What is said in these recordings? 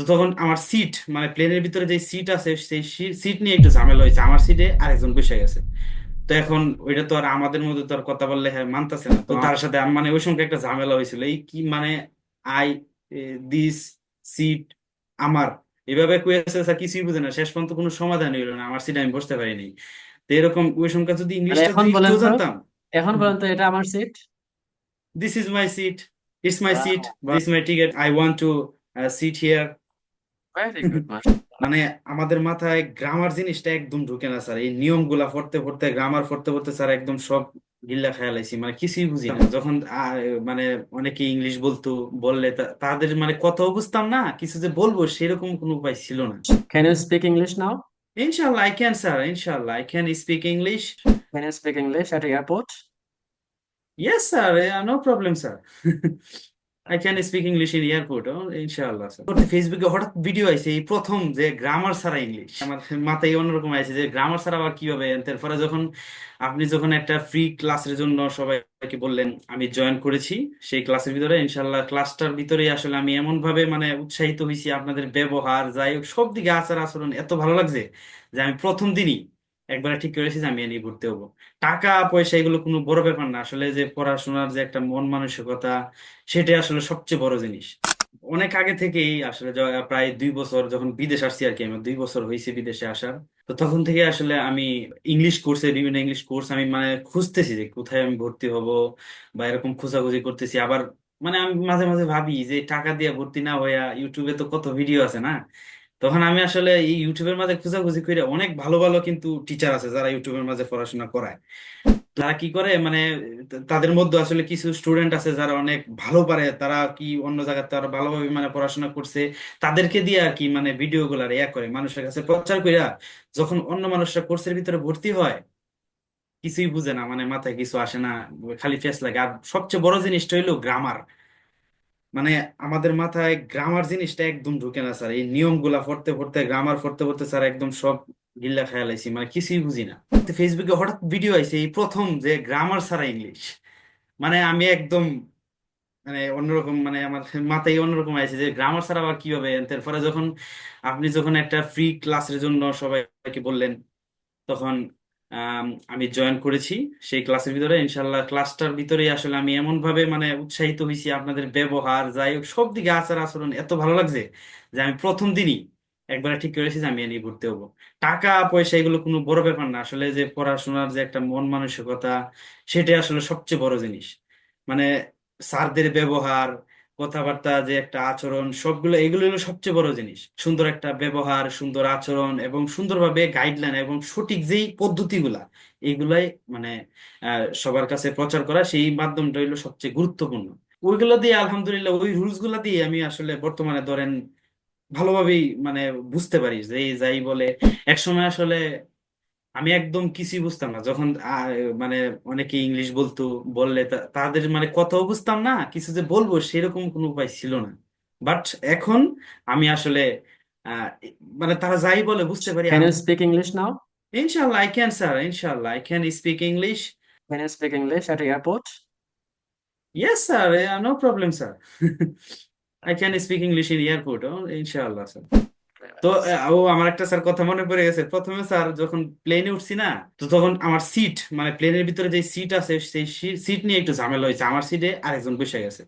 তো তখন আমার সিট মানে প্লেনের ভিতরে যে সিট আছে সেই সিট নিয়ে একটু ঝামেলা হয়েছে। আমার সিটে আরেকজন বসে গেছে। তো এখন ওইটা তো আর আমাদের মধ্যে তো আর কথা বললে হ্যাঁ মানতেছে না। তো তার সাথে মানে ওই সঙ্গে একটা ঝামেলা হয়েছিল। এই কি মানে আই দিস সিট আমার? এভাবে কয়েছে স্যার কিছুই বুঝে না। শেষ পর্যন্ত কোনো সমাধান হইল না। আমার সিটে আমি বসতে পারিনি। তো এরকম ওই সংখ্যা যদি মানে ইংলিশটা এখন যদি বলেন একটু তো জানতাম। এখন বলেন তো এটা আমার seat this is my seat it's my seat this my ticket I want to sit here very good মানে আমাদের মাথায় গ্রামার জিনিসটা একদম ঢুকে না স্যার এই নিয়মগুলা পড়তে পড়তে গ্রামার পড়তে পড়তে স্যার একদম সব গিল্লা খেয়াল আইছি। মানে কিছুই বুঝি না। যখন আহ, মানে অনেকে ইংলিশ বলতো বললে তা- তাদের মানে কথাও বুঝতাম না কিছু যে বলব সেরকম কোনো উপায় ছিল না। Can you speak English now ইনশাল্লাহ আই ক্যান স্যার ইনশাল্লাহ I can speak English can you speak English at airport yes sir no problem sir I can speak English in airport ইনশাআল্লাহ ফেসবুকে হঠাৎ ভিডিও আইছে, এই প্রথম যে গ্রামার ছাড়া ইংলিশ আমার মাথায় অন্যরকম আছে যে গ্রামার ছাড়া আবার কীভাবে? তারপরে যখন আপনি যখন একটা ফ্রি ক্লাসের জন্য সবাইকে বললেন, আমি জয়েন করেছি, সেই ক্লাসের ভিতরে ইনশাআল্লাহ ক্লাসটার ভিতরে আসলে আমি এমন ভাবে মানে উৎসাহিত হয়েছি আপনাদের ব্যবহার, যাই হোক সব দিকে আচার আচরণ এত ভালো লাগছে যে আমি প্রথম দিনই একবারে ঠিক করেছি যে আমি নিয়ে ভর্তি হব। টাকা, পয়সা, এগুলো কোনো বড় ব্যাপার না। আসলে যে পড়াশোনার যে একটা মন মানসিকতা, সেটাই আসলে সবচেয়ে বড় জিনিস। অনেক আগে থেকেই আসলে প্রায় দুই বছর যখন বিদেশ আসছি আর কি আমার দুই বছর হয়েছে বিদেশে আসার। তো তখন থেকে আসলে আমি ইংলিশ কোর্সে, বিভিন্ন ইংলিশ কোর্স আমি মানে খুঁজতেছি যে কোথায় আমি ভর্তি হব বা এরকম খোঁজাখুঁজি করতেছি। আবার মানে আমি মাঝে মাঝে ভাবি যে টাকা দিয়ে ভর্তি না হইয়া ইউটিউবে তো কত ভিডিও আছে না? তখন আমি আসলে এই ইউটিউবের মাঝে খোঁজাখুঁজি করে অনেক ভালো ভালো কিন্তু টিচার আছে যারা ইউটিউবের মাঝে পড়াশোনা করায়। তারা কি করে? মানে তাদের মধ্যে আসলে কিছু স্টুডেন্ট আছে যারা অনেক ভালো পারে, তারা কি অন্য জায়গায় তারা ভালোভাবে মানে পড়াশোনা করছে, তাদেরকে দিয়ে আর কি মানে ভিডিও গুলার ইয়া করে। মানুষের কাছে প্রচার কইরা যখন অন্য মানুষরা কোর্সের ভিতরে ভর্তি হয়, কিছুই বুঝে না মানে মাথায় কিছু আসে না, খালি ফেস লাগে। আর সবচেয়ে বড় জিনিসটা হইল গ্রামার মানে আমাদের মাথায় গ্রামার জিনিসটা একদম ঢুকে না, স্যার। এই নিয়মগুলা পড়তে পড়তে গ্রামার পড়তে পড়তে, স্যার, একদম সব গিল্লা খেয়াল আইছি মানে কিছুই বুঝি না। ফেসবুকে হঠাৎ ভিডিও আইছে, এই প্রথম যে গ্রামার ছাড়া ইংলিশ মানে আমি একদম মানে অন্যরকম মানে আমার মাথায় অন্যরকম আছে যে গ্রামার ছাড়া আবার কীভাবে? তারপরে যখন আপনি যখন একটা ফ্রি ক্লাসের জন্য সবাইকে বললেন, তখন আম, জয়েন করেছি। সেই ক্লাসের ভিতরে ইনশাল্লাহ ক্লাসটার ভিতরেই আসলে আমি এমন ভাবে মানে উৎসাহিত হয়েছি আপনাদের ব্যবহার যাই হোক সব দিকে আচার আচরণ এত ভালো লাগছে যে আমি প্রথম দিনই একবারে ঠিক করেছি যে আমি এ নিয়ে ভর্তি হব। টাকা পয়সা এগুলো কোনো বড় ব্যাপার না। আসলে যে পড়াশোনার যে একটা মন মানসিকতা সেটাই আসলে সবচেয়ে বড় জিনিস। মানে স্যারদের ব্যবহার কথাবার্তা, যে একটা আচরণ, সবগুলো এগুলো হলো সবচেয়ে বড় জিনিস। সুন্দর একটা ব্যবহার, সুন্দর আচরণ এবং সুন্দরভাবে গাইডলাইন এবং সঠিক যেই পদ্ধতিগুলা, এগুলাই মানে সবার কাছে প্রচার করা সেই মাধ্যমটা হইল সবচেয়ে গুরুত্বপূর্ণ। ওইগুলো দিয়ে আলহামদুলিল্লাহ ওই রুলসগুলা দিয়ে আমি আসলে বর্তমানে ধরেন ভালোভাবেই মানে বুঝতে পারি যে যাই বলে, একসময় আসলে আমি একদম কিছুই বুঝতাম না। যখন আহ, মানে অনেকে ইংলিশ বলতো বললে তা- তাদের মানে কথাও বুঝতাম না কিছু যে বলব সেরকম কোনো উপায় ছিল না। বাট এখন আমি আসলে আহ, মানে তারা যাই বলে বুঝতে পারি can you speak English now ইনশাল্লাহ আই ক্যান স্যার ইনশাল্লাহ I can speak English can you speak English at airport yes sir no problem sir I can speak English in airport ইনশাল্লাহ স্যার তো ও আমার একটা স্যার কথা মনে পড়ে গেছে। প্রথমে স্যার যখন প্লেনে উঠছি না, তো তখন আমার সিট মানে প্লেনের ভিতরে যে সিট আছে, সেই সিট নিয়ে একটু ঝামেলা হয়েছে। আমার সিটে আরেকজন বসে গেছে।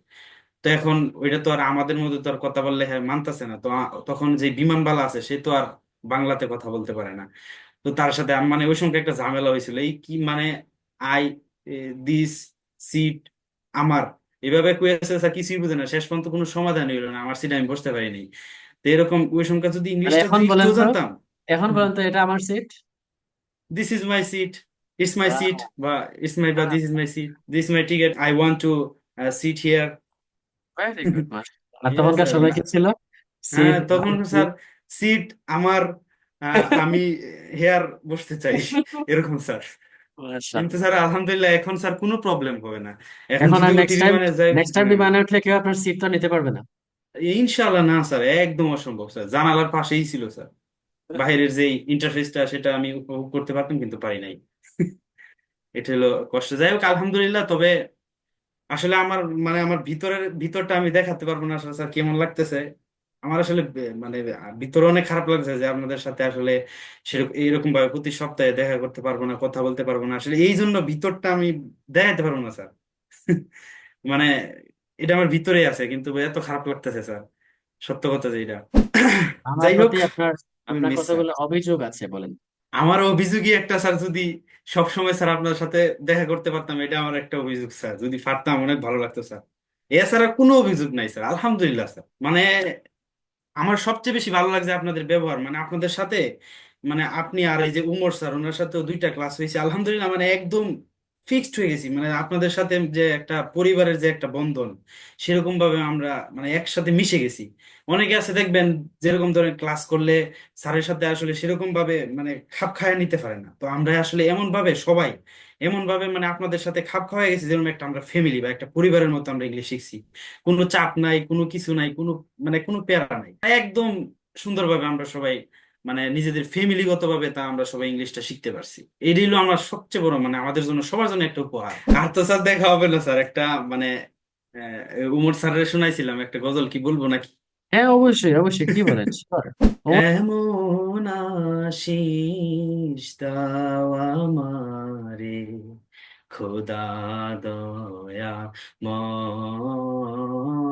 তো এখন ওইটা তো আর আমাদের মধ্যে তো আর কথা বললে হ্যাঁ মানতেছে না। তো তখন যে বিমানবালা আছে, সে তো আর বাংলাতে কথা বলতে পারে না। তো তার সাথে মানে ওই সঙ্গে একটা ঝামেলা হয়েছিল। এই কি মানে আই দিস সিট আমার? এভাবে কয়েছে কিছুই বুঝে না। শেষ পর্যন্ত কোনো সমাধান হইল না। আমার সিটে আমি বসতে পারিনি। তো এরকম ওই সংখ্যা যদি মানে ইংলিশটা এখন যদি বলেন একটু তো জানতাম। এখন বলেন তো এটা আমার seat this is my seat it's my seat বা ইটস মাই বা this is my seat this my ticket I want to sit here very good R yes তখনকার স্যার সময় কি ছিল? হ্যাঁ সিট তখন স্যার সিট আমার আহ, আমি হেয়ার বসতে চাই এরকম স্যার। কিন্তু স্যার আলহামদুলিল্লাহ এখন স্যার কোনো প্রবলেম হবে না। এখন এখন আর যদি নেক্সট টাইম বিমানে যাই নেক্সট টাইম বিমানে উঠলে কেউ আপনার সিট তো নিতে পারবে না। ইনশাআল্লাহ না, স্যার, একদম অসম্ভব, স্যার। জানালার পাশেই ছিল, স্যার। বাইরের যে ইন্টারফেসটা সেটা আমি উপভোগ করতে পারতাম, কিন্তু পারি নাই। এটা হলো কষ্ট। যাই হোক, আলহামদুলিল্লাহ, তবে আসলে আমার মানে আমার ভিতরের, ভিতরটা আমি দেখাতে পারব না, আসলে, স্যার, কেমন লাগতেছে। আমার আসলে মানে ভিতরে অনেক খারাপ লাগছে যে আপনাদের সাথে আসলে সেরকম এইরকম ভাবে প্রতি সপ্তাহে দেখা করতে পারব না, কথা বলতে পারব না। আসলে এই জন্য ভিতরটা আমি দেখাতে পারব না, স্যার। মানে এটা আমার ভিতরে আছে কিন্তু এত খারাপ লাগতেছে স্যার। সত্য কথা যেটা আমার যাই হোক প্রতি আপনার আমি আপনার মিস কতগুলো অভিযোগ আছে বলেন। আমার অভিযোগই একটা স্যার যদি সবসময় স্যার আপনার সাথে দেখা করতে পারতাম এটা আমার একটা অভিযোগ স্যার। যদি পারতাম অনেক ভালো লাগতো স্যার। এছাড়া কোনো অভিযোগ নাই স্যার। আলহামদুলিল্লাহ স্যার। মানে আমার সবচেয়ে বেশি ভালো লাগছে আপনাদের ব্যবহার। মানে আপনাদের সাথে মানে আপনি আর এই যে উমর স্যার ওনার সাথেও দুইটা ক্লাস হয়েছে। আলহামদুলিল্লাহ মানে একদম ফিক্সড হয়ে গেছি। মানে আপনাদের সাথে যে একটা পরিবারের যে একটা বন্ধন, সেরকম ভাবে আমরা মানে একসাথে মিশে গেছি। অনেকে আছে দেখবেন যেরকম ধরনের ক্লাস করলে স্যারের সাথে আসলে সেরকম ভাবে মানে খাপ খাইয়ে নিতে পারে না। তো আমরা আসলে এমন ভাবে সবাই, এমন ভাবে মানে আপনাদের সাথে খাপ খাওয়া গেছি যেরকম একটা আমরা ফ্যামিলি বা একটা পরিবারের মতো আমরা ইংলিশ শিখছি। কোনো চাপ নাই, কোনো কিছু নাই, কোনো মানে কোনো প্যারা নাই। একদম সুন্দরভাবে আমরা সবাই মানে নিজেদের ফ্যামিলিগত ভাবে তা আমরা সবাই ইংলিশটা শিখতে পারছি। এটাই হলো আমরা সবচেয়ে বড় মানে আমাদের জন্য সবার জন্য একটা উপহার। আর তো স্যার দেখা হবে না স্যার একটা মানে উমর স্যারের শোনাইছিলাম একটা গজল কি বলব নাকি? হ্যাঁ অবশ্যই অবশ্যই কি বলেন? এমন আশিস দাও আমারে খোদা দয়া ময়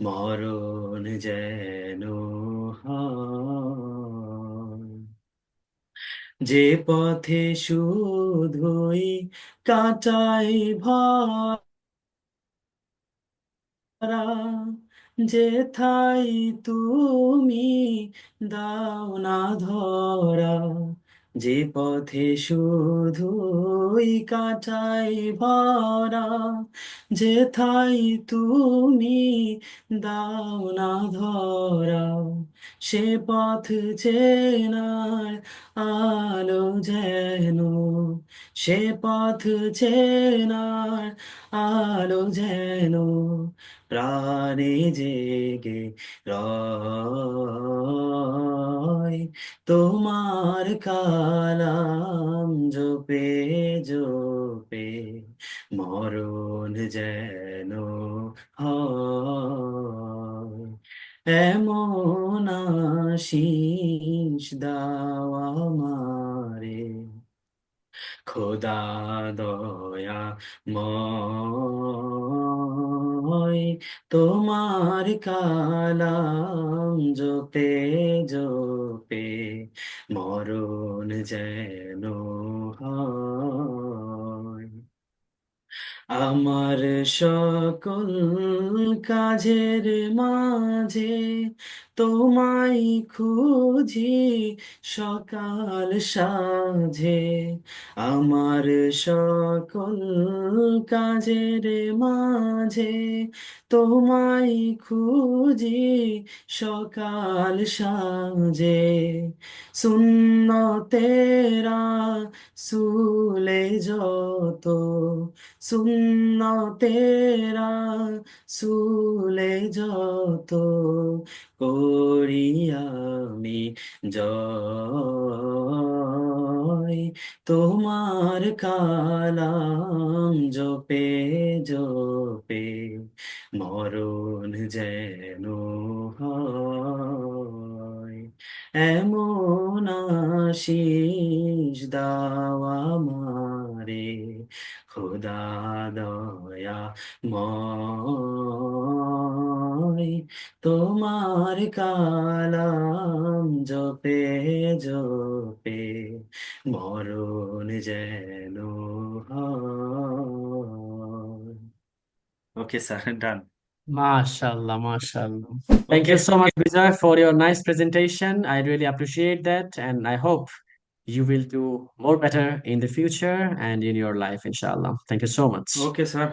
মরণ যেন যে পথে শুধুই কাটাই ভরা যেথায় তুমি দাও না ধরা যে পথে শুধুই কাটাই ভরা যেথায় তুমি দাও না ধরা, সে পথ চেনার আলো যেন, সে পথ চেনার আলো যেন প্রাণে জেগে রয়। তোমার কালাম জপে জপে, মরণ যেন হয়। এমন আশিস দাও আমারে খোদা দয়া ময় তোমার কালাম জপে জপে মরণ যেন আমার সকল কাজের মাঝে তোমায় খুঁজি সকাল সাঁঝে। আমার সকল কাজের মাঝে তোমায় খুঁজি সকাল সাঁঝে। সুন্নতেরা সুলে যত, সুন্নতেরা সুলে যত করি আমি জয়। তোমার কালাম জপে জপে, মরণ যেন হয়। এমন আশিস দাও আমারে, খোদা দয়া ময়। তোমার কালাম জপে জপে মরণ যেন হয় okay sir done MashaAllah, MashaAllah. Thank okay you so much, Vijay, for your nice presentation. I really appreciate that, and I hope you will do more better in the future and in your life, inshallah. Thank you so much. Okay sir